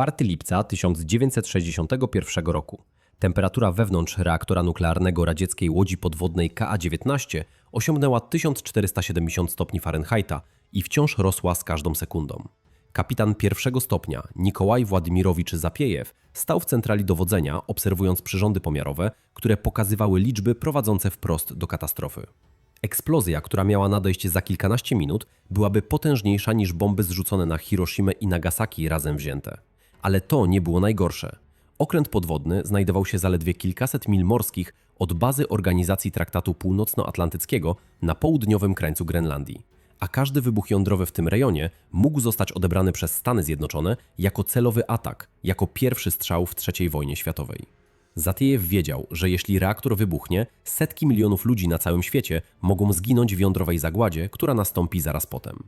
4 lipca 1961 roku. Temperatura wewnątrz reaktora nuklearnego radzieckiej łodzi podwodnej KA-19 osiągnęła 1470 stopni Fahrenheita i wciąż rosła z każdą sekundą. Kapitan pierwszego stopnia Nikołaj Władimirowicz Zapiejew stał w centrali dowodzenia, obserwując przyrządy pomiarowe, które pokazywały liczby prowadzące wprost do katastrofy. Eksplozja, która miała nadejść za kilkanaście minut, byłaby potężniejsza niż bomby zrzucone na Hiroshimę i Nagasaki razem wzięte. Ale to nie było najgorsze. Okręt podwodny znajdował się zaledwie kilkaset mil morskich od bazy Organizacji Traktatu Północnoatlantyckiego na południowym krańcu Grenlandii. A każdy wybuch jądrowy w tym rejonie mógł zostać odebrany przez Stany Zjednoczone jako celowy atak, jako pierwszy strzał w III wojnie światowej. Zatiejew wiedział, że jeśli reaktor wybuchnie, setki milionów ludzi na całym świecie mogą zginąć w jądrowej zagładzie, która nastąpi zaraz potem.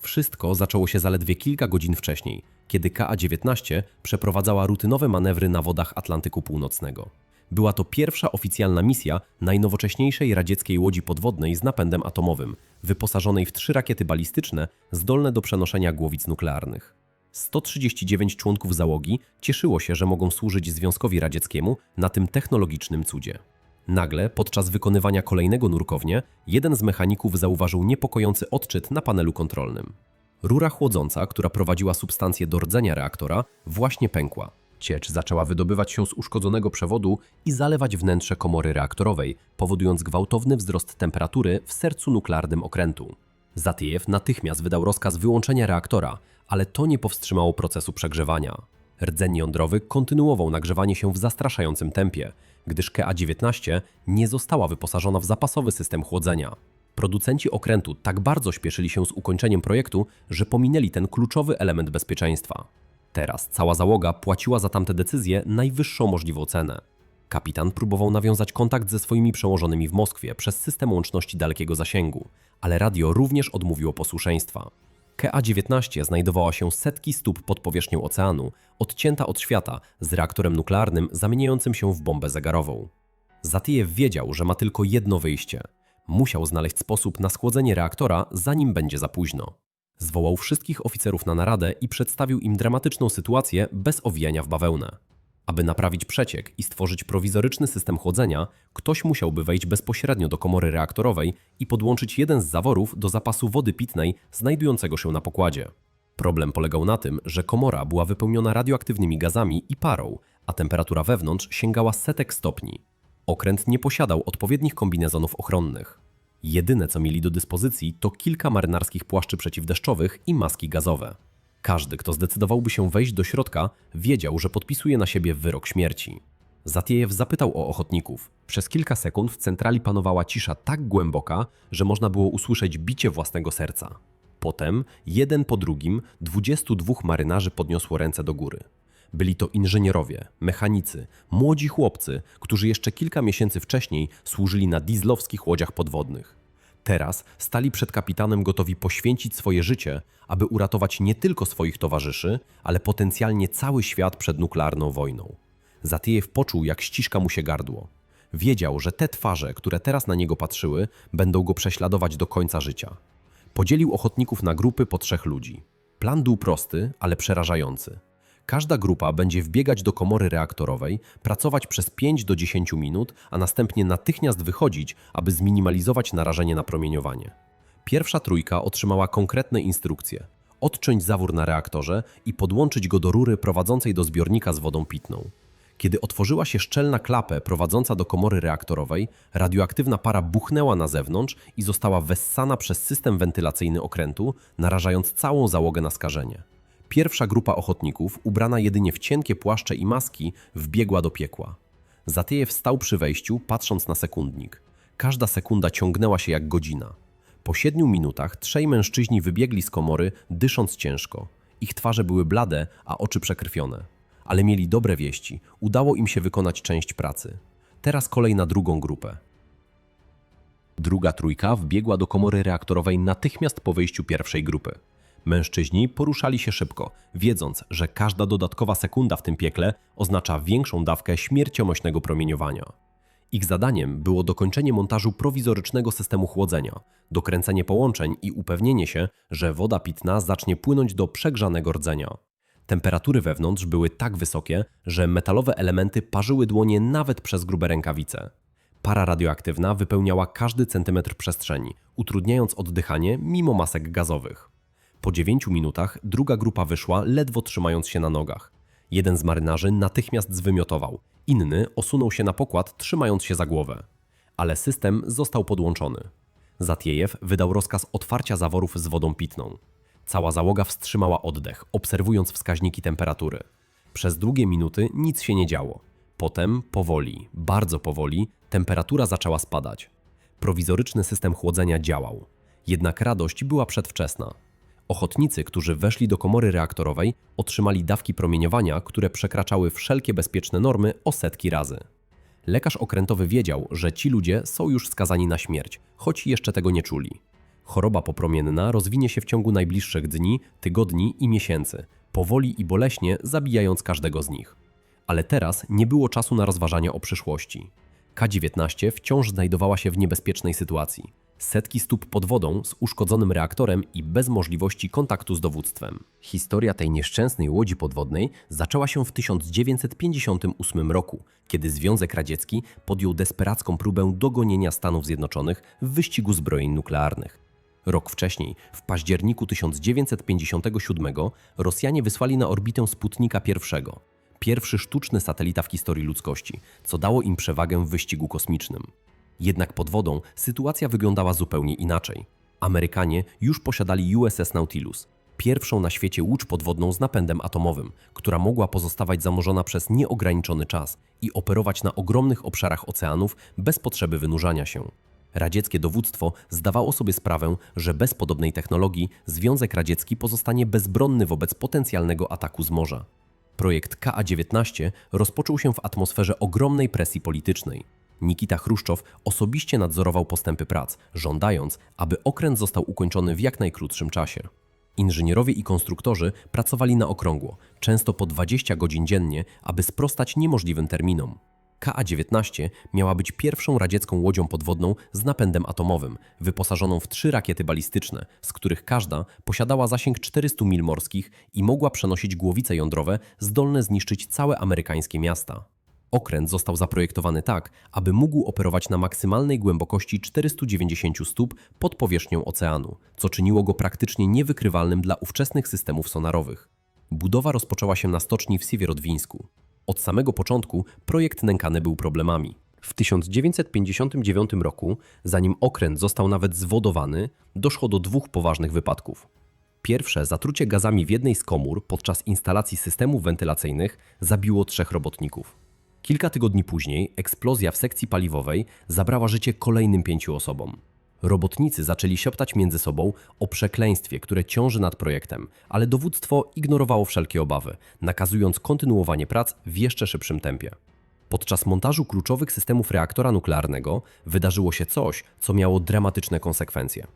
Wszystko zaczęło się zaledwie kilka godzin wcześniej, kiedy KA-19 przeprowadzała rutynowe manewry na wodach Atlantyku Północnego. Była to pierwsza oficjalna misja najnowocześniejszej radzieckiej łodzi podwodnej z napędem atomowym, wyposażonej w trzy rakiety balistyczne zdolne do przenoszenia głowic nuklearnych. 139 członków załogi cieszyło się, że mogą służyć Związkowi Radzieckiemu na tym technologicznym cudzie. Nagle, podczas wykonywania kolejnego nurkownia, jeden z mechaników zauważył niepokojący odczyt na panelu kontrolnym. Rura chłodząca, która prowadziła substancję do rdzenia reaktora, właśnie pękła. Ciecz zaczęła wydobywać się z uszkodzonego przewodu i zalewać wnętrze komory reaktorowej, powodując gwałtowny wzrost temperatury w sercu nuklearnym okrętu. Zatiejew natychmiast wydał rozkaz wyłączenia reaktora, ale to nie powstrzymało procesu przegrzewania. Rdzeń jądrowy kontynuował nagrzewanie się w zastraszającym tempie, gdyż KA-19 nie została wyposażona w zapasowy system chłodzenia. Producenci okrętu tak bardzo śpieszyli się z ukończeniem projektu, że pominęli ten kluczowy element bezpieczeństwa. Teraz cała załoga płaciła za tamte decyzje najwyższą możliwą cenę. Kapitan próbował nawiązać kontakt ze swoimi przełożonymi w Moskwie przez system łączności dalekiego zasięgu, ale radio również odmówiło posłuszeństwa. KA-19 znajdowała się setki stóp pod powierzchnią oceanu, odcięta od świata, z reaktorem nuklearnym zamieniającym się w bombę zegarową. Zatijew wiedział, że ma tylko jedno wyjście. Musiał znaleźć sposób na schłodzenie reaktora, zanim będzie za późno. Zwołał wszystkich oficerów na naradę i przedstawił im dramatyczną sytuację bez owijania w bawełnę. Aby naprawić przeciek i stworzyć prowizoryczny system chłodzenia, ktoś musiałby wejść bezpośrednio do komory reaktorowej i podłączyć jeden z zaworów do zapasu wody pitnej znajdującego się na pokładzie. Problem polegał na tym, że komora była wypełniona radioaktywnymi gazami i parą, a temperatura wewnątrz sięgała setek stopni. Okręt nie posiadał odpowiednich kombinezonów ochronnych. Jedyne co mieli do dyspozycji to kilka marynarskich płaszczy przeciwdeszczowych i maski gazowe. Każdy, kto zdecydowałby się wejść do środka, wiedział, że podpisuje na siebie wyrok śmierci. Zatiejew zapytał o ochotników. Przez kilka sekund w centrali panowała cisza tak głęboka, że można było usłyszeć bicie własnego serca. Potem, jeden po drugim, 22 marynarzy podniosło ręce do góry. Byli to inżynierowie, mechanicy, młodzi chłopcy, którzy jeszcze kilka miesięcy wcześniej służyli na dieslowskich łodziach podwodnych. Teraz stali przed kapitanem gotowi poświęcić swoje życie, aby uratować nie tylko swoich towarzyszy, ale potencjalnie cały świat przed nuklearną wojną. Zatyjew poczuł, jak ściska mu się gardło. Wiedział, że te twarze, które teraz na niego patrzyły, będą go prześladować do końca życia. Podzielił ochotników na grupy po trzech ludzi. Plan był prosty, ale przerażający. Każda grupa będzie wbiegać do komory reaktorowej, pracować przez 5 do 10 minut, a następnie natychmiast wychodzić, aby zminimalizować narażenie na promieniowanie. Pierwsza trójka otrzymała konkretne instrukcje: odciąć zawór na reaktorze i podłączyć go do rury prowadzącej do zbiornika z wodą pitną. Kiedy otworzyła się szczelna klapę prowadząca do komory reaktorowej, radioaktywna para buchnęła na zewnątrz i została wessana przez system wentylacyjny okrętu, narażając całą załogę na skażenie. Pierwsza grupa ochotników, ubrana jedynie w cienkie płaszcze i maski, wbiegła do piekła. Zatyjew stał przy wejściu, patrząc na sekundnik. Każda sekunda ciągnęła się jak godzina. Po siedmiu minutach trzej mężczyźni wybiegli z komory, dysząc ciężko. Ich twarze były blade, a oczy przekrwione. Ale mieli dobre wieści. Udało im się wykonać część pracy. Teraz kolej na drugą grupę. Druga trójka wbiegła do komory reaktorowej natychmiast po wyjściu pierwszej grupy. Mężczyźni poruszali się szybko, wiedząc, że każda dodatkowa sekunda w tym piekle oznacza większą dawkę śmiercionośnego promieniowania. Ich zadaniem było dokończenie montażu prowizorycznego systemu chłodzenia, dokręcenie połączeń i upewnienie się, że woda pitna zacznie płynąć do przegrzanego rdzenia. Temperatury wewnątrz były tak wysokie, że metalowe elementy parzyły dłonie nawet przez grube rękawice. Para radioaktywna wypełniała każdy centymetr przestrzeni, utrudniając oddychanie mimo masek gazowych. Po dziewięciu minutach druga grupa wyszła, ledwo trzymając się na nogach. Jeden z marynarzy natychmiast zwymiotował, inny osunął się na pokład, trzymając się za głowę. Ale system został podłączony. Zatiejew wydał rozkaz otwarcia zaworów z wodą pitną. Cała załoga wstrzymała oddech, obserwując wskaźniki temperatury. Przez długie minuty nic się nie działo. Potem, powoli, bardzo powoli, temperatura zaczęła spadać. Prowizoryczny system chłodzenia działał. Jednak radość była przedwczesna. Ochotnicy, którzy weszli do komory reaktorowej, otrzymali dawki promieniowania, które przekraczały wszelkie bezpieczne normy o setki razy. Lekarz okrętowy wiedział, że ci ludzie są już skazani na śmierć, choć jeszcze tego nie czuli. Choroba popromienna rozwinie się w ciągu najbliższych dni, tygodni i miesięcy, powoli i boleśnie zabijając każdego z nich. Ale teraz nie było czasu na rozważania o przyszłości. K-19 wciąż znajdowała się w niebezpiecznej sytuacji. Setki stóp pod wodą z uszkodzonym reaktorem i bez możliwości kontaktu z dowództwem. Historia tej nieszczęsnej łodzi podwodnej zaczęła się w 1958 roku, kiedy Związek Radziecki podjął desperacką próbę dogonienia Stanów Zjednoczonych w wyścigu zbrojeń nuklearnych. Rok wcześniej, w październiku 1957, Rosjanie wysłali na orbitę Sputnika I, pierwszy sztuczny satelita w historii ludzkości, co dało im przewagę w wyścigu kosmicznym. Jednak pod wodą sytuacja wyglądała zupełnie inaczej. Amerykanie już posiadali USS Nautilus, pierwszą na świecie łódź podwodną z napędem atomowym, która mogła pozostawać zanurzona przez nieograniczony czas i operować na ogromnych obszarach oceanów bez potrzeby wynurzania się. Radzieckie dowództwo zdawało sobie sprawę, że bez podobnej technologii Związek Radziecki pozostanie bezbronny wobec potencjalnego ataku z morza. Projekt KA-19 rozpoczął się w atmosferze ogromnej presji politycznej. Nikita Chruszczow osobiście nadzorował postępy prac, żądając, aby okręt został ukończony w jak najkrótszym czasie. Inżynierowie i konstruktorzy pracowali na okrągło, często po 20 godzin dziennie, aby sprostać niemożliwym terminom. KA-19 miała być pierwszą radziecką łodzią podwodną z napędem atomowym, wyposażoną w trzy rakiety balistyczne, z których każda posiadała zasięg 400 mil morskich i mogła przenosić głowice jądrowe zdolne zniszczyć całe amerykańskie miasta. Okręt został zaprojektowany tak, aby mógł operować na maksymalnej głębokości 490 stóp pod powierzchnią oceanu, co czyniło go praktycznie niewykrywalnym dla ówczesnych systemów sonarowych. Budowa rozpoczęła się na stoczni w Siewierodwińsku. Od samego początku projekt nękany był problemami. W 1959 roku, zanim okręt został nawet zwodowany, doszło do dwóch poważnych wypadków. Pierwsze zatrucie gazami w jednej z komór podczas instalacji systemów wentylacyjnych zabiło trzech robotników. Kilka tygodni później eksplozja w sekcji paliwowej zabrała życie kolejnym pięciu osobom. Robotnicy zaczęli szeptać między sobą o przekleństwie, które ciąży nad projektem, ale dowództwo ignorowało wszelkie obawy, nakazując kontynuowanie prac w jeszcze szybszym tempie. Podczas montażu kluczowych systemów reaktora nuklearnego wydarzyło się coś, co miało dramatyczne konsekwencje.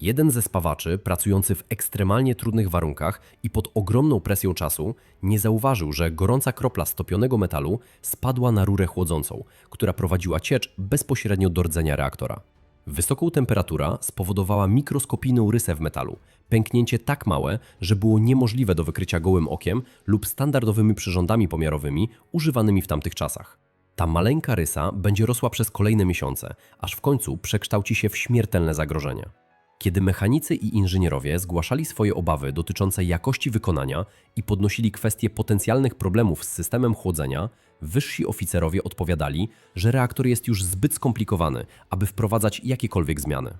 Jeden ze spawaczy, pracujący w ekstremalnie trudnych warunkach i pod ogromną presją czasu, nie zauważył, że gorąca kropla stopionego metalu spadła na rurę chłodzącą, która prowadziła ciecz bezpośrednio do rdzenia reaktora. Wysoką temperatura spowodowała mikroskopijną rysę w metalu, pęknięcie tak małe, że było niemożliwe do wykrycia gołym okiem lub standardowymi przyrządami pomiarowymi używanymi w tamtych czasach. Ta maleńka rysa będzie rosła przez kolejne miesiące, aż w końcu przekształci się w śmiertelne zagrożenie. Kiedy mechanicy i inżynierowie zgłaszali swoje obawy dotyczące jakości wykonania i podnosili kwestie potencjalnych problemów z systemem chłodzenia, wyżsi oficerowie odpowiadali, że reaktor jest już zbyt skomplikowany, aby wprowadzać jakiekolwiek zmiany.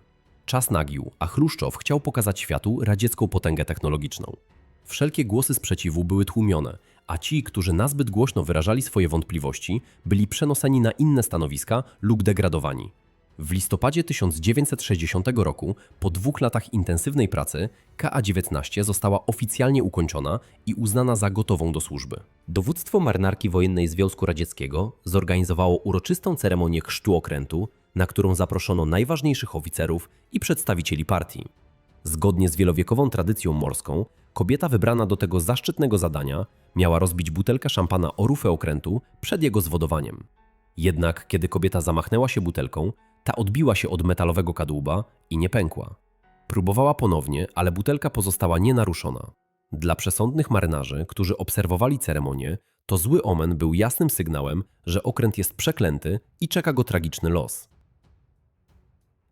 Czas nagił, a Chruszczow chciał pokazać światu radziecką potęgę technologiczną. Wszelkie głosy sprzeciwu były tłumione, a ci, którzy nazbyt głośno wyrażali swoje wątpliwości, byli przenoszeni na inne stanowiska lub degradowani. W listopadzie 1960 roku, po dwóch latach intensywnej pracy, KA-19 została oficjalnie ukończona i uznana za gotową do służby. Dowództwo Marynarki Wojennej Związku Radzieckiego zorganizowało uroczystą ceremonię chrztu okrętu, na którą zaproszono najważniejszych oficerów i przedstawicieli partii. Zgodnie z wielowiekową tradycją morską, kobieta wybrana do tego zaszczytnego zadania miała rozbić butelkę szampana o rufę okrętu przed jego zwodowaniem. Jednak kiedy kobieta zamachnęła się butelką, ta odbiła się od metalowego kadłuba i nie pękła. Próbowała ponownie, ale butelka pozostała nienaruszona. Dla przesądnych marynarzy, którzy obserwowali ceremonię, to zły omen był jasnym sygnałem, że okręt jest przeklęty i czeka go tragiczny los.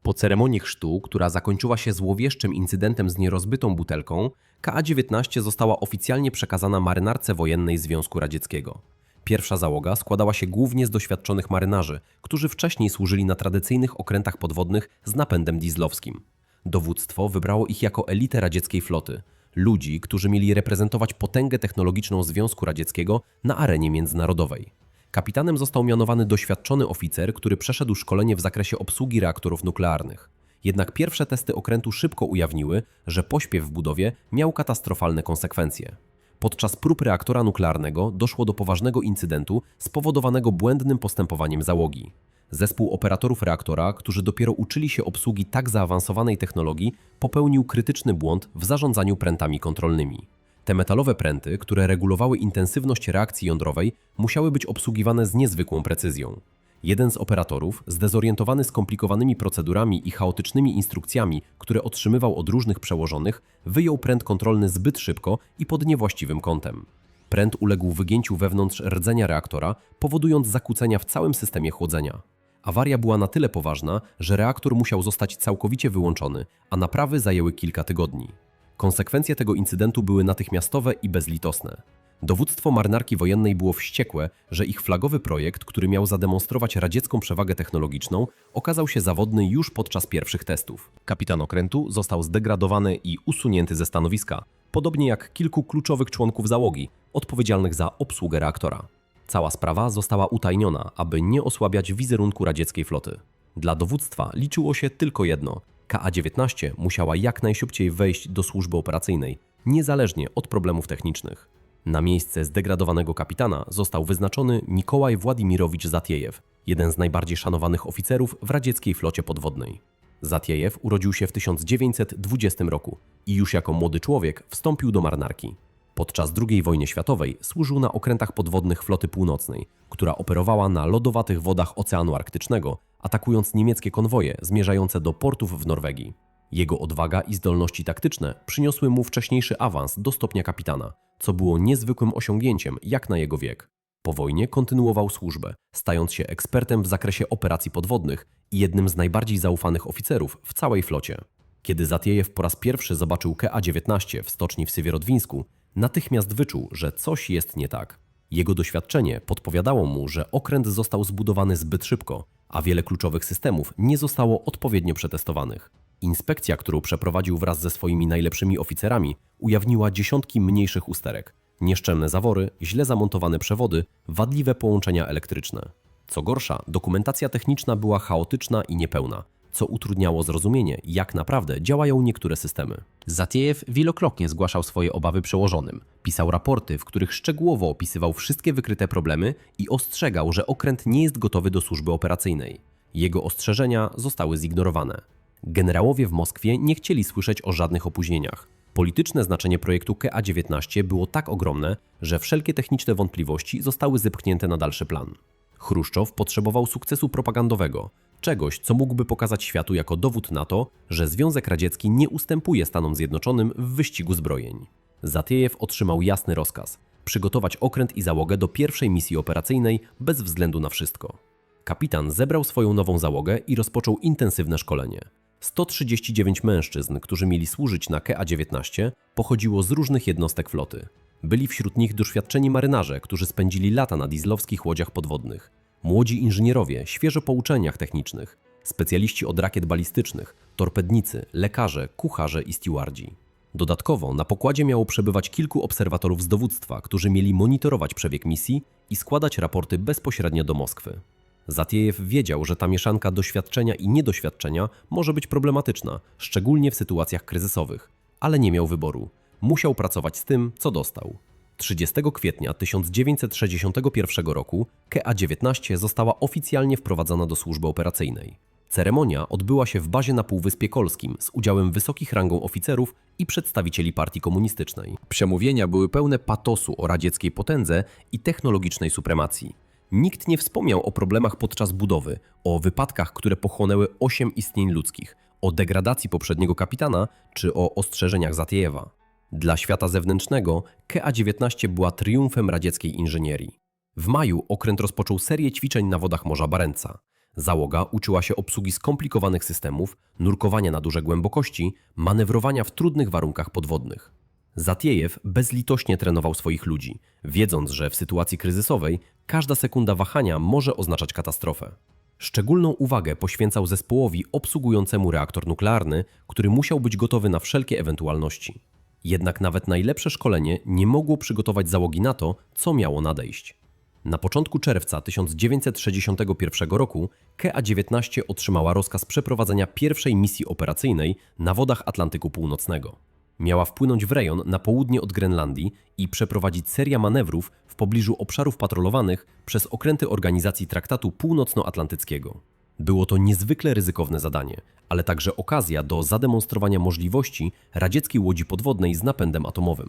Po ceremonii chrztu, która zakończyła się złowieszczym incydentem z nierozbytą butelką, KA-19 została oficjalnie przekazana marynarce wojennej Związku Radzieckiego. Pierwsza załoga składała się głównie z doświadczonych marynarzy, którzy wcześniej służyli na tradycyjnych okrętach podwodnych z napędem dieslowskim. Dowództwo wybrało ich jako elitę radzieckiej floty, ludzi, którzy mieli reprezentować potęgę technologiczną Związku Radzieckiego na arenie międzynarodowej. Kapitanem został mianowany doświadczony oficer, który przeszedł szkolenie w zakresie obsługi reaktorów nuklearnych. Jednak pierwsze testy okrętu szybko ujawniły, że pośpiew w budowie miał katastrofalne konsekwencje. Podczas prób reaktora nuklearnego doszło do poważnego incydentu spowodowanego błędnym postępowaniem załogi. Zespół operatorów reaktora, którzy dopiero uczyli się obsługi tak zaawansowanej technologii, popełnił krytyczny błąd w zarządzaniu prętami kontrolnymi. Te metalowe pręty, które regulowały intensywność reakcji jądrowej, musiały być obsługiwane z niezwykłą precyzją. Jeden z operatorów, zdezorientowany skomplikowanymi procedurami i chaotycznymi instrukcjami, które otrzymywał od różnych przełożonych, wyjął pręt kontrolny zbyt szybko i pod niewłaściwym kątem. Pręt uległ wygięciu wewnątrz rdzenia reaktora, powodując zakłócenia w całym systemie chłodzenia. Awaria była na tyle poważna, że reaktor musiał zostać całkowicie wyłączony, a naprawy zajęły kilka tygodni. Konsekwencje tego incydentu były natychmiastowe i bezlitosne. Dowództwo marynarki wojennej było wściekłe, że ich flagowy projekt, który miał zademonstrować radziecką przewagę technologiczną, okazał się zawodny już podczas pierwszych testów. Kapitan okrętu został zdegradowany i usunięty ze stanowiska, podobnie jak kilku kluczowych członków załogi, odpowiedzialnych za obsługę reaktora. Cała sprawa została utajniona, aby nie osłabiać wizerunku radzieckiej floty. Dla dowództwa liczyło się tylko jedno: KA-19 musiała jak najszybciej wejść do służby operacyjnej, niezależnie od problemów technicznych. Na miejsce zdegradowanego kapitana został wyznaczony Mikołaj Władimirowicz Zatiejew, jeden z najbardziej szanowanych oficerów w radzieckiej flocie podwodnej. Zatiejew urodził się w 1920 roku i już jako młody człowiek wstąpił do marynarki. Podczas II wojny światowej służył na okrętach podwodnych floty północnej, która operowała na lodowatych wodach Oceanu Arktycznego, atakując niemieckie konwoje zmierzające do portów w Norwegii. Jego odwaga i zdolności taktyczne przyniosły mu wcześniejszy awans do stopnia kapitana, co było niezwykłym osiągnięciem jak na jego wiek. Po wojnie kontynuował służbę, stając się ekspertem w zakresie operacji podwodnych i jednym z najbardziej zaufanych oficerów w całej flocie. Kiedy Zatiejew po raz pierwszy zobaczył KA-19 w stoczni w Sywierodwińsku, natychmiast wyczuł, że coś jest nie tak. Jego doświadczenie podpowiadało mu, że okręt został zbudowany zbyt szybko, a wiele kluczowych systemów nie zostało odpowiednio przetestowanych. Inspekcja, którą przeprowadził wraz ze swoimi najlepszymi oficerami, ujawniła dziesiątki mniejszych usterek, nieszczelne zawory, źle zamontowane przewody, wadliwe połączenia elektryczne. Co gorsza, dokumentacja techniczna była chaotyczna i niepełna, co utrudniało zrozumienie, jak naprawdę działają niektóre systemy. Zatiejew wielokrotnie zgłaszał swoje obawy przełożonym. Pisał raporty, w których szczegółowo opisywał wszystkie wykryte problemy i ostrzegał, że okręt nie jest gotowy do służby operacyjnej. Jego ostrzeżenia zostały zignorowane. Generałowie w Moskwie nie chcieli słyszeć o żadnych opóźnieniach. Polityczne znaczenie projektu KA-19 było tak ogromne, że wszelkie techniczne wątpliwości zostały zepchnięte na dalszy plan. Chruszczow potrzebował sukcesu propagandowego, czegoś, co mógłby pokazać światu jako dowód na to, że Związek Radziecki nie ustępuje Stanom Zjednoczonym w wyścigu zbrojeń. Zatiejew otrzymał jasny rozkaz przygotować okręt i załogę do pierwszej misji operacyjnej bez względu na wszystko. Kapitan zebrał swoją nową załogę i rozpoczął intensywne szkolenie. 139 mężczyzn, którzy mieli służyć na KA-19, pochodziło z różnych jednostek floty. Byli wśród nich doświadczeni marynarze, którzy spędzili lata na dieslowskich łodziach podwodnych, młodzi inżynierowie, świeżo po uczelniach technicznych, specjaliści od rakiet balistycznych, torpednicy, lekarze, kucharze i stewardzi. Dodatkowo na pokładzie miało przebywać kilku obserwatorów z dowództwa, którzy mieli monitorować przebieg misji i składać raporty bezpośrednio do Moskwy. Zatiejew wiedział, że ta mieszanka doświadczenia i niedoświadczenia może być problematyczna, szczególnie w sytuacjach kryzysowych, ale nie miał wyboru. Musiał pracować z tym, co dostał. 30 kwietnia 1961 roku KA-19 została oficjalnie wprowadzona do służby operacyjnej. Ceremonia odbyła się w bazie na Półwyspie Kolskim z udziałem wysokich rangą oficerów i przedstawicieli partii komunistycznej. Przemówienia były pełne patosu o radzieckiej potędze i technologicznej supremacji. Nikt nie wspomniał o problemach podczas budowy, o wypadkach, które pochłonęły osiem istnień ludzkich, o degradacji poprzedniego kapitana czy o ostrzeżeniach Zatiejewa. Dla świata zewnętrznego KA-19 była triumfem radzieckiej inżynierii. W maju okręt rozpoczął serię ćwiczeń na wodach Morza Barentsa. Załoga uczyła się obsługi skomplikowanych systemów, nurkowania na duże głębokości, manewrowania w trudnych warunkach podwodnych. Zatiejew bezlitośnie trenował swoich ludzi, wiedząc, że w sytuacji kryzysowej każda sekunda wahania może oznaczać katastrofę. Szczególną uwagę poświęcał zespołowi obsługującemu reaktor nuklearny, który musiał być gotowy na wszelkie ewentualności. Jednak nawet najlepsze szkolenie nie mogło przygotować załogi na to, co miało nadejść. Na początku czerwca 1961 roku KA-19 otrzymała rozkaz przeprowadzenia pierwszej misji operacyjnej na wodach Atlantyku Północnego. Miała wpłynąć w rejon na południe od Grenlandii i przeprowadzić serię manewrów w pobliżu obszarów patrolowanych przez okręty Organizacji Traktatu Północnoatlantyckiego. Było to niezwykle ryzykowne zadanie, ale także okazja do zademonstrowania możliwości radzieckiej łodzi podwodnej z napędem atomowym.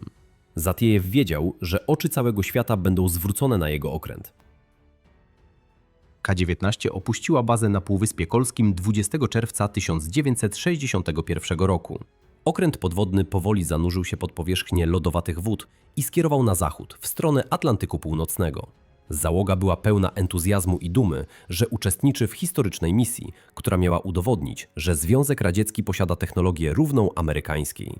Zatiejew wiedział, że oczy całego świata będą zwrócone na jego okręt. K-19 opuściła bazę na Półwyspie Kolskim 20 czerwca 1961 roku. Okręt podwodny powoli zanurzył się pod powierzchnię lodowatych wód i skierował na zachód, w stronę Atlantyku Północnego. Załoga była pełna entuzjazmu i dumy, że uczestniczy w historycznej misji, która miała udowodnić, że Związek Radziecki posiada technologię równą amerykańskiej.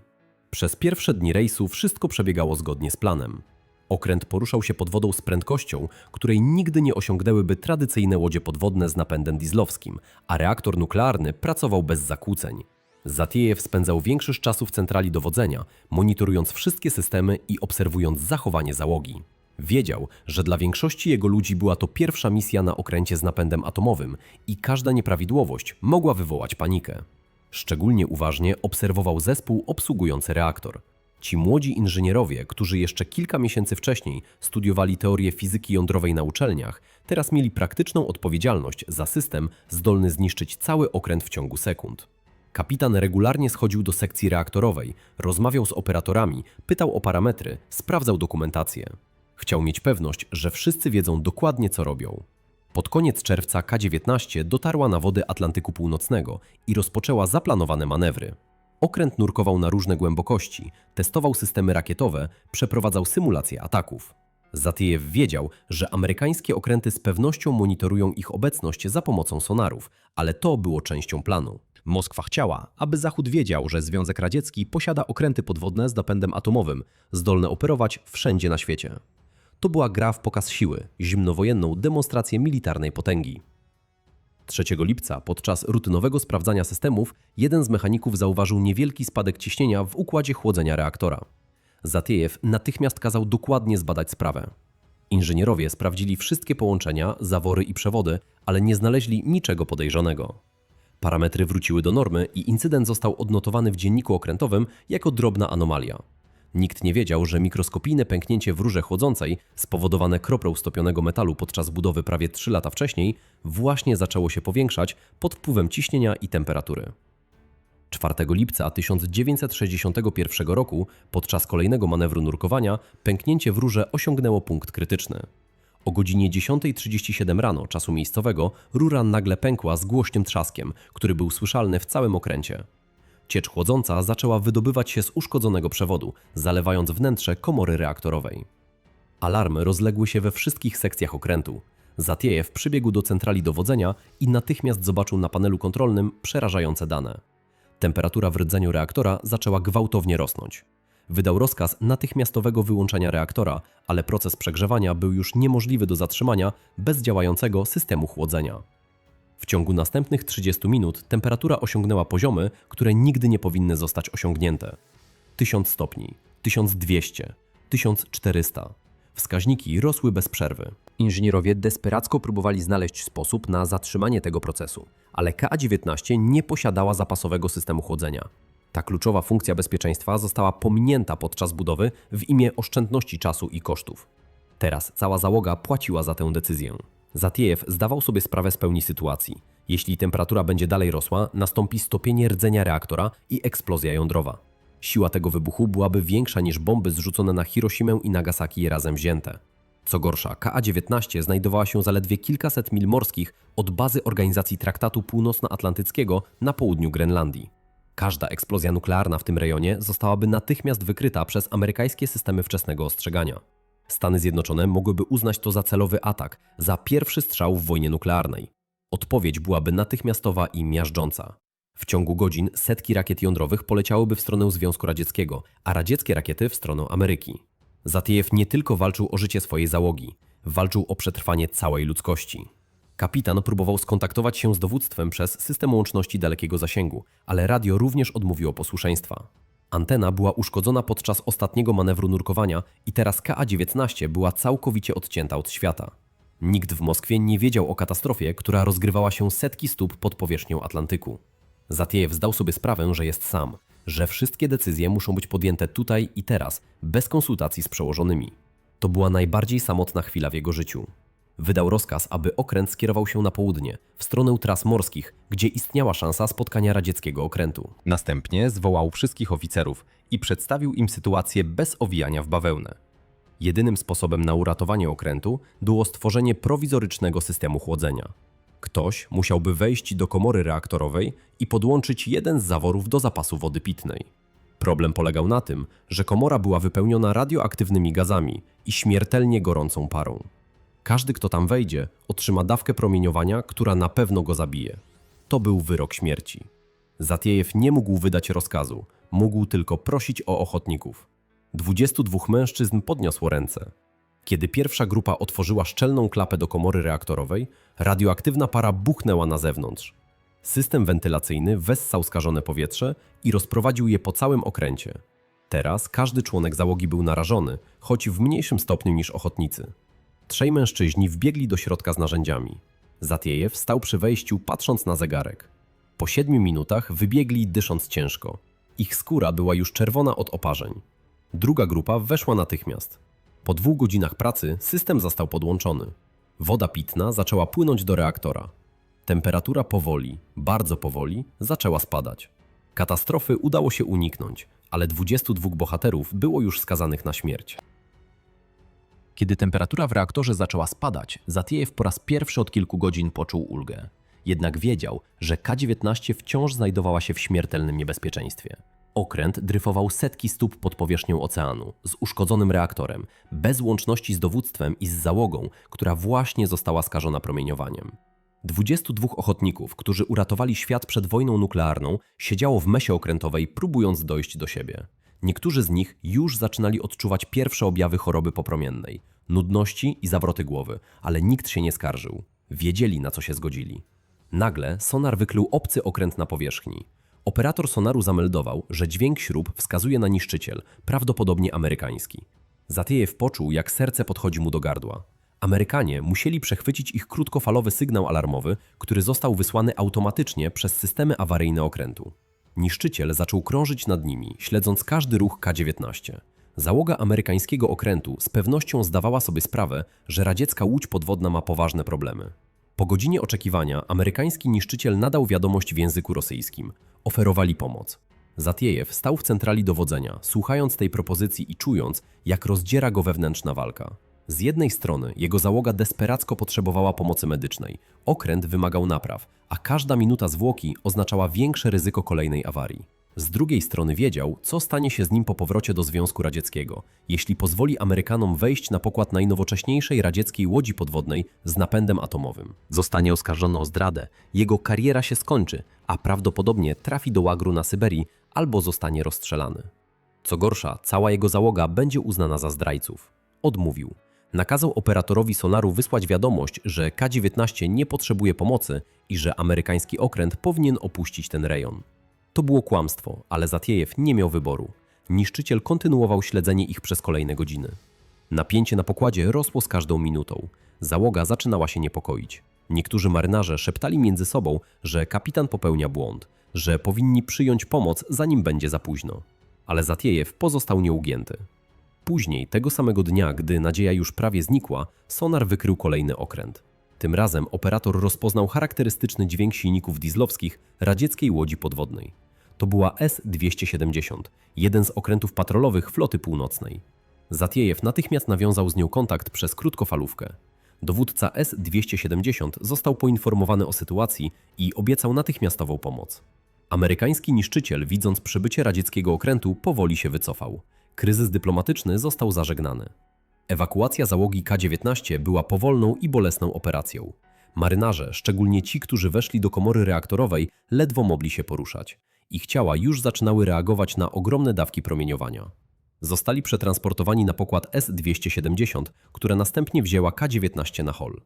Przez pierwsze dni rejsu wszystko przebiegało zgodnie z planem. Okręt poruszał się pod wodą z prędkością, której nigdy nie osiągnęłyby tradycyjne łodzie podwodne z napędem dieslowskim, a reaktor nuklearny pracował bez zakłóceń. Zatiejew spędzał większość czasu w centrali dowodzenia, monitorując wszystkie systemy i obserwując zachowanie załogi. Wiedział, że dla większości jego ludzi była to pierwsza misja na okręcie z napędem atomowym i każda nieprawidłowość mogła wywołać panikę. Szczególnie uważnie obserwował zespół obsługujący reaktor. Ci młodzi inżynierowie, którzy jeszcze kilka miesięcy wcześniej studiowali teorię fizyki jądrowej na uczelniach, teraz mieli praktyczną odpowiedzialność za system zdolny zniszczyć cały okręt w ciągu sekund. Kapitan regularnie schodził do sekcji reaktorowej, rozmawiał z operatorami, pytał o parametry, sprawdzał dokumentację. Chciał mieć pewność, że wszyscy wiedzą dokładnie co robią. Pod koniec czerwca K-19 dotarła na wody Atlantyku Północnego i rozpoczęła zaplanowane manewry. Okręt nurkował na różne głębokości, testował systemy rakietowe, przeprowadzał symulacje ataków. Zatiejew wiedział, że amerykańskie okręty z pewnością monitorują ich obecność za pomocą sonarów, ale to było częścią planu. Moskwa chciała, aby Zachód wiedział, że Związek Radziecki posiada okręty podwodne z napędem atomowym, zdolne operować wszędzie na świecie. To była gra w pokaz siły, zimnowojenną demonstrację militarnej potęgi. 3 lipca, podczas rutynowego sprawdzania systemów, jeden z mechaników zauważył niewielki spadek ciśnienia w układzie chłodzenia reaktora. Zatiejew natychmiast kazał dokładnie zbadać sprawę. Inżynierowie sprawdzili wszystkie połączenia, zawory i przewody, ale nie znaleźli niczego podejrzanego. Parametry wróciły do normy i incydent został odnotowany w dzienniku okrętowym jako drobna anomalia. Nikt nie wiedział, że mikroskopijne pęknięcie w rurze chłodzącej, spowodowane kroplą stopionego metalu podczas budowy prawie 3 lata wcześniej, właśnie zaczęło się powiększać pod wpływem ciśnienia i temperatury. 4 lipca 1961 roku, podczas kolejnego manewru nurkowania, pęknięcie w rurze osiągnęło punkt krytyczny. O godzinie 10.37 rano czasu miejscowego rura nagle pękła z głośnym trzaskiem, który był słyszalny w całym okręcie. Ciecz chłodząca zaczęła wydobywać się z uszkodzonego przewodu, zalewając wnętrze komory reaktorowej. Alarmy rozległy się we wszystkich sekcjach okrętu. Zatiejew przybiegł do centrali dowodzenia i natychmiast zobaczył na panelu kontrolnym przerażające dane. Temperatura w rdzeniu reaktora zaczęła gwałtownie rosnąć. Wydał rozkaz natychmiastowego wyłączenia reaktora, ale proces przegrzewania był już niemożliwy do zatrzymania bez działającego systemu chłodzenia. W ciągu następnych 30 minut temperatura osiągnęła poziomy, które nigdy nie powinny zostać osiągnięte. 1000 stopni, 1200, 1400. Wskaźniki rosły bez przerwy. Inżynierowie desperacko próbowali znaleźć sposób na zatrzymanie tego procesu, ale KA-19 nie posiadała zapasowego systemu chłodzenia. Ta kluczowa funkcja bezpieczeństwa została pominięta podczas budowy w imię oszczędności czasu i kosztów. Teraz cała załoga płaciła za tę decyzję. Zatiejew zdawał sobie sprawę z pełni sytuacji. Jeśli temperatura będzie dalej rosła, nastąpi stopienie rdzenia reaktora i eksplozja jądrowa. Siła tego wybuchu byłaby większa niż bomby zrzucone na Hiroshimę i Nagasaki razem wzięte. Co gorsza, KA-19 znajdowała się zaledwie kilkaset mil morskich od bazy Organizacji Traktatu Północnoatlantyckiego na południu Grenlandii. Każda eksplozja nuklearna w tym rejonie zostałaby natychmiast wykryta przez amerykańskie systemy wczesnego ostrzegania. Stany Zjednoczone mogłyby uznać to za celowy atak, za pierwszy strzał w wojnie nuklearnej. Odpowiedź byłaby natychmiastowa i miażdżąca. W ciągu godzin setki rakiet jądrowych poleciałyby w stronę Związku Radzieckiego, a radzieckie rakiety w stronę Ameryki. Zatiejew nie tylko walczył o życie swojej załogi, walczył o przetrwanie całej ludzkości. Kapitan próbował skontaktować się z dowództwem przez system łączności dalekiego zasięgu, ale radio również odmówiło posłuszeństwa. Antena była uszkodzona podczas ostatniego manewru nurkowania i teraz KA-19 była całkowicie odcięta od świata. Nikt w Moskwie nie wiedział o katastrofie, która rozgrywała się setki stóp pod powierzchnią Atlantyku. Zatiejew zdał sobie sprawę, że jest sam, że wszystkie decyzje muszą być podjęte tutaj i teraz, bez konsultacji z przełożonymi. To była najbardziej samotna chwila w jego życiu. Wydał rozkaz, aby okręt skierował się na południe, w stronę tras morskich, gdzie istniała szansa spotkania radzieckiego okrętu. Następnie zwołał wszystkich oficerów i przedstawił im sytuację bez owijania w bawełnę. Jedynym sposobem na uratowanie okrętu było stworzenie prowizorycznego systemu chłodzenia. Ktoś musiałby wejść do komory reaktorowej i podłączyć jeden z zaworów do zapasu wody pitnej. Problem polegał na tym, że komora była wypełniona radioaktywnymi gazami i śmiertelnie gorącą parą. Każdy, kto tam wejdzie, otrzyma dawkę promieniowania, która na pewno go zabije. To był wyrok śmierci. Zatiejew nie mógł wydać rozkazu, mógł tylko prosić o ochotników. 22 mężczyzn podniosło ręce. Kiedy pierwsza grupa otworzyła szczelną klapę do komory reaktorowej, radioaktywna para buchnęła na zewnątrz. System wentylacyjny wessał skażone powietrze i rozprowadził je po całym okręcie. Teraz każdy członek załogi był narażony, choć w mniejszym stopniu niż ochotnicy. Trzej mężczyźni wbiegli do środka z narzędziami. Zatiejew stał przy wejściu, patrząc na zegarek. Po siedmiu minutach wybiegli, dysząc ciężko. Ich skóra była już czerwona od oparzeń. Druga grupa weszła natychmiast. Po dwóch godzinach pracy system został podłączony. Woda pitna zaczęła płynąć do reaktora. Temperatura powoli, bardzo powoli, zaczęła spadać. Katastrofy udało się uniknąć, ale 22 bohaterów było już skazanych na śmierć. Kiedy temperatura w reaktorze zaczęła spadać, Zatiejew po raz pierwszy od kilku godzin poczuł ulgę. Jednak wiedział, że K-19 wciąż znajdowała się w śmiertelnym niebezpieczeństwie. Okręt dryfował setki stóp pod powierzchnią oceanu, z uszkodzonym reaktorem, bez łączności z dowództwem i z załogą, która właśnie została skażona promieniowaniem. 22 ochotników, którzy uratowali świat przed wojną nuklearną, siedziało w mesie okrętowej, próbując dojść do siebie. Niektórzy z nich już zaczynali odczuwać pierwsze objawy choroby popromiennej, nudności i zawroty głowy, ale nikt się nie skarżył. Wiedzieli, na co się zgodzili. Nagle sonar wykrył obcy okręt na powierzchni. Operator sonaru zameldował, że dźwięk śrub wskazuje na niszczyciel, prawdopodobnie amerykański. Zatiejew poczuł, jak serce podchodzi mu do gardła. Amerykanie musieli przechwycić ich krótkofalowy sygnał alarmowy, który został wysłany automatycznie przez systemy awaryjne okrętu. Niszczyciel zaczął krążyć nad nimi, śledząc każdy ruch K-19. Załoga amerykańskiego okrętu z pewnością zdawała sobie sprawę, że radziecka łódź podwodna ma poważne problemy. Po godzinie oczekiwania amerykański niszczyciel nadał wiadomość w języku rosyjskim. Oferowali pomoc. Zatiejew stał w centrali dowodzenia, słuchając tej propozycji i czując, jak rozdziera go wewnętrzna walka. Z jednej strony jego załoga desperacko potrzebowała pomocy medycznej, okręt wymagał napraw, a każda minuta zwłoki oznaczała większe ryzyko kolejnej awarii. Z drugiej strony wiedział, co stanie się z nim po powrocie do Związku Radzieckiego, jeśli pozwoli Amerykanom wejść na pokład najnowocześniejszej radzieckiej łodzi podwodnej z napędem atomowym. Zostanie oskarżony o zdradę, jego kariera się skończy, a prawdopodobnie trafi do łagru na Syberii albo zostanie rozstrzelany. Co gorsza, cała jego załoga będzie uznana za zdrajców. Odmówił. Nakazał operatorowi sonaru wysłać wiadomość, że K-19 nie potrzebuje pomocy i że amerykański okręt powinien opuścić ten rejon. To było kłamstwo, ale Zatiejew nie miał wyboru. Niszczyciel kontynuował śledzenie ich przez kolejne godziny. Napięcie na pokładzie rosło z każdą minutą. Załoga zaczynała się niepokoić. Niektórzy marynarze szeptali między sobą, że kapitan popełnia błąd, że powinni przyjąć pomoc, zanim będzie za późno. Ale Zatiejew pozostał nieugięty. Później, tego samego dnia, gdy nadzieja już prawie znikła, sonar wykrył kolejny okręt. Tym razem operator rozpoznał charakterystyczny dźwięk silników dieslowskich radzieckiej łodzi podwodnej. To była S-270, jeden z okrętów patrolowych floty północnej. Zatiejew natychmiast nawiązał z nią kontakt przez krótkofalówkę. Dowódca S-270 został poinformowany o sytuacji i obiecał natychmiastową pomoc. Amerykański niszczyciel, widząc przybycie radzieckiego okrętu, powoli się wycofał. Kryzys dyplomatyczny został zażegnany. Ewakuacja załogi K-19 była powolną i bolesną operacją. Marynarze, szczególnie ci, którzy weszli do komory reaktorowej, ledwo mogli się poruszać. Ich ciała już zaczynały reagować na ogromne dawki promieniowania. Zostali przetransportowani na pokład S-270, które następnie wzięła K-19 na hol.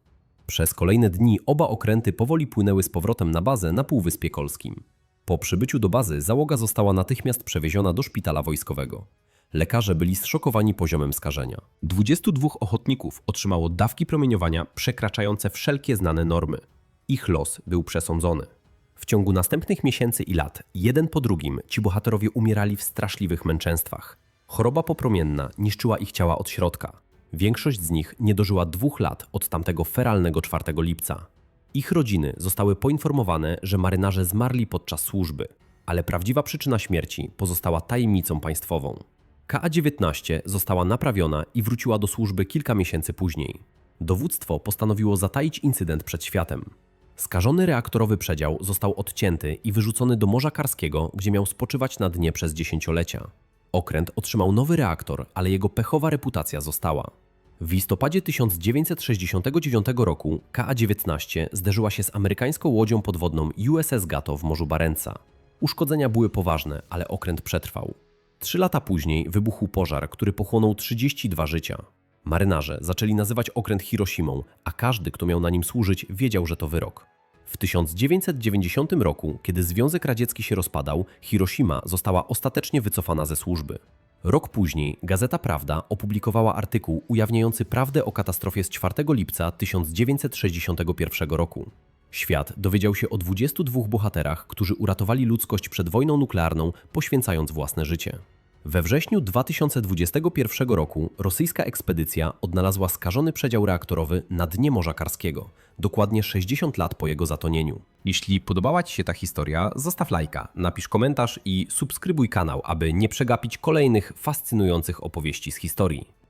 Przez kolejne dni oba okręty powoli płynęły z powrotem na bazę na Półwyspie Kolskim. Po przybyciu do bazy załoga została natychmiast przewieziona do szpitala wojskowego. Lekarze byli zszokowani poziomem skażenia. 22 ochotników otrzymało dawki promieniowania przekraczające wszelkie znane normy. Ich los był przesądzony. W ciągu następnych miesięcy i lat, jeden po drugim, ci bohaterowie umierali w straszliwych męczęstwach. Choroba popromienna niszczyła ich ciała od środka. Większość z nich nie dożyła dwóch lat od tamtego feralnego 4 lipca. Ich rodziny zostały poinformowane, że marynarze zmarli podczas służby, ale prawdziwa przyczyna śmierci pozostała tajemnicą państwową. KA-19 została naprawiona i wróciła do służby kilka miesięcy później. Dowództwo postanowiło zataić incydent przed światem. Skażony reaktorowy przedział został odcięty i wyrzucony do Morza Karskiego, gdzie miał spoczywać na dnie przez dziesięciolecia. Okręt otrzymał nowy reaktor, ale jego pechowa reputacja została. W listopadzie 1969 roku KA-19 zderzyła się z amerykańską łodzią podwodną USS Gato w Morzu Barentsa. Uszkodzenia były poważne, ale okręt przetrwał. Trzy lata później wybuchł pożar, który pochłonął 32 życia. Marynarze zaczęli nazywać okręt Hiroshimą, a każdy, kto miał na nim służyć, wiedział, że to wyrok. W 1990 roku, kiedy Związek Radziecki się rozpadał, Hiroshima została ostatecznie wycofana ze służby. Rok później Gazeta Prawda opublikowała artykuł ujawniający prawdę o katastrofie z 4 lipca 1961 roku. Świat dowiedział się o 22 bohaterach, którzy uratowali ludzkość przed wojną nuklearną, poświęcając własne życie. We wrześniu 2021 roku rosyjska ekspedycja odnalazła skażony przedział reaktorowy na dnie Morza Karskiego, dokładnie 60 lat po jego zatonieniu. Jeśli podobała Ci się ta historia, zostaw lajka, napisz komentarz i subskrybuj kanał, aby nie przegapić kolejnych fascynujących opowieści z historii.